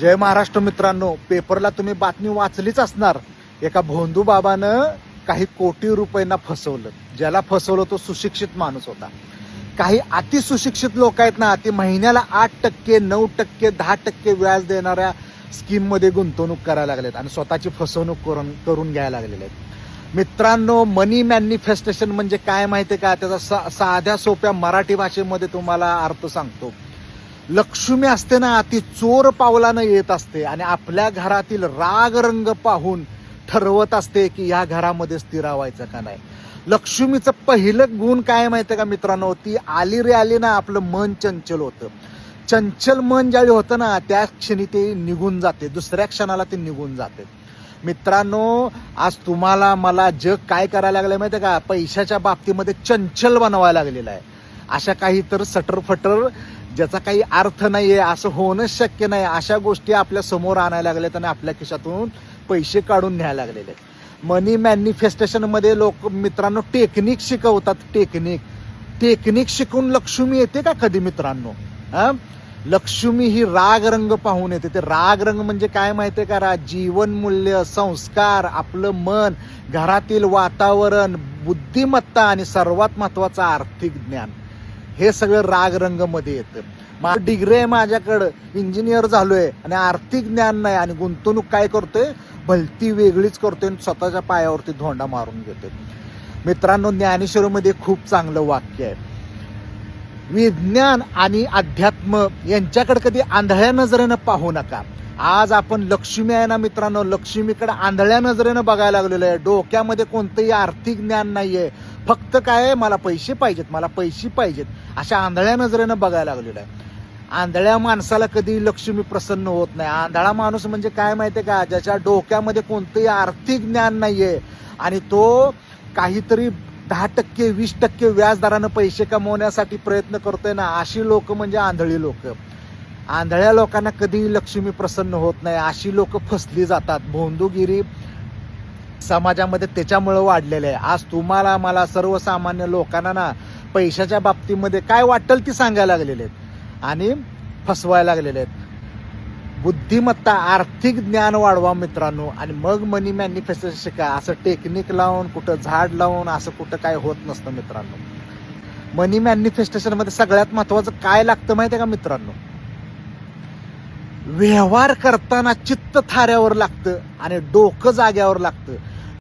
जय महाराष्ट्र मित्रांनो पेपरला तुम्ही बातमी वाचलीच असणार. एका भोंदू बाबानं काही कोटी रुपयांना फसवलं. ज्याला फसवलं तो सुशिक्षित माणूस होता. काही अतिसुशिक्षित लोक आहेत ना ते महिन्याला आठ टक्के नऊ टक्के दहा टक्के व्याज देणाऱ्या स्कीममध्ये गुंतवणूक करायला लागलेत आणि स्वतःची फसवणूक करून करून घ्यायला लागलेले आहेत. मित्रांनो मनी मॅनिफेस्टेशन म्हणजे काय माहिती का? त्याचा सा- साध्या सोप्या मराठी भाषेमध्ये तुम्हाला अर्थ सांगतो. लक्ष्मी असते ना ती चोर पावलानं येत असते आणि आपल्या घरातील राग रंग पाहून ठरवत असते की या घरामध्ये स्थिरावायचं का नाही. लक्ष्मीचं पहिलं गुण काय माहितीये का मित्रांनो? ती आली रे आली ना आपलं मन चंचल होतं. चंचल मन ज्यावेळी होतं ना त्या क्षणी ते निघून जाते. दुसऱ्या क्षणाला ते निघून जाते. मित्रांनो आज तुम्हाला मला जग काय करायला लागलंय माहितीये का? पैशाच्या बाबतीमध्ये चंचल बनवायला लागलेलं आहे. अशा काही तर सटरफटर ज्याचा काही अर्थ नाही आहे असं होणंच शक्य नाही. अशा गोष्टी आपल्यासमोर आणायला लागल्यात आणि आपल्या खिशातून पैसे काढून न्यायला लागलेले आहेत. मनी मॅनिफेस्टेशनमध्ये लोक मित्रांनो टेक्निक शिकवतात टेक्निक. टेक्निक शिकून लक्ष्मी येते का कधी मित्रांनो? हां? लक्ष्मी ही राग रंग पाहून येते. ते राग रंग म्हणजे काय माहिती आहे का रा जीवनमूल्य संस्कार आपलं मन घरातील वातावरण बुद्धिमत्ता आणि सर्वात महत्वाचं आर्थिक ज्ञान. हे सगळं राग रंगमध्ये येतं. माझं डिग्री आहे माझ्याकडं. इंजिनियर झालोय आणि आर्थिक ज्ञान नाही आणि गुंतवणूक काय करतोय? भलती वेगळीच करतोय आणि स्वतःच्या पायावरती धोंडा मारून घेतोय. मित्रांनो ज्ञानेश्वरीमध्ये खूप चांगलं वाक्य आहे. विज्ञान आणि अध्यात्म यांच्याकडे कधी आंधळ्या नजरेनं पाहू नका. आज आपण लक्ष्मी आहे ना मित्रांनो लक्ष्मीकडे आंधळ्या नजरेनं बघायला लागलेलो आहे. डोक्यामध्ये कोणतंही आर्थिक ज्ञान नाहीये. फक्त काय मला पैसे पाहिजेत मला पैसे पाहिजेत. अशा आंधळ्या नजरेनं बघायला लागलेलं आहे. आंधळ्या माणसाला कधी लक्ष्मी प्रसन्न होत नाही. आंधळा माणूस म्हणजे काय माहितीये का? ज्याच्या डोक्यामध्ये कोणतंही आर्थिक ज्ञान नाहीये. आणि तो काहीतरी दहा टक्के वीस टक्के व्याजदरानं पैसे कमवण्यासाठी प्रयत्न करतोय ना अशी लोक म्हणजे आंधळी लोक. आंधळ्या लोकांना कधी लक्ष्मी प्रसन्न होत नाही. अशी लोक फसली जातात. भोंदूगिरी समाजामध्ये त्याच्यामुळे वाढलेलं आहे. आज तुम्हाला मला सर्वसामान्य लोकांना ना पैशाच्या बाबतीमध्ये काय वाटेल ती सांगायला लागलेले आहेत. आणि फसवायला लागलेले आहेत. बुद्धिमत्ता आर्थिक ज्ञान वाढवा मित्रांनो. आणि मग मनी मॅनिफेस्टेशन शिका. असं टेक्निक लावून कुठं झाड लावून असं कुठं काय होत नसतं मित्रांनो. मनी मॅनिफेस्टेशनमध्ये सगळ्यात महत्वाचं काय लागतं माहितीये का मित्रांनो? व्यवहार करताना चित्त थाऱ्यावर लागतं आणि डोकं जाग्यावर लागतं.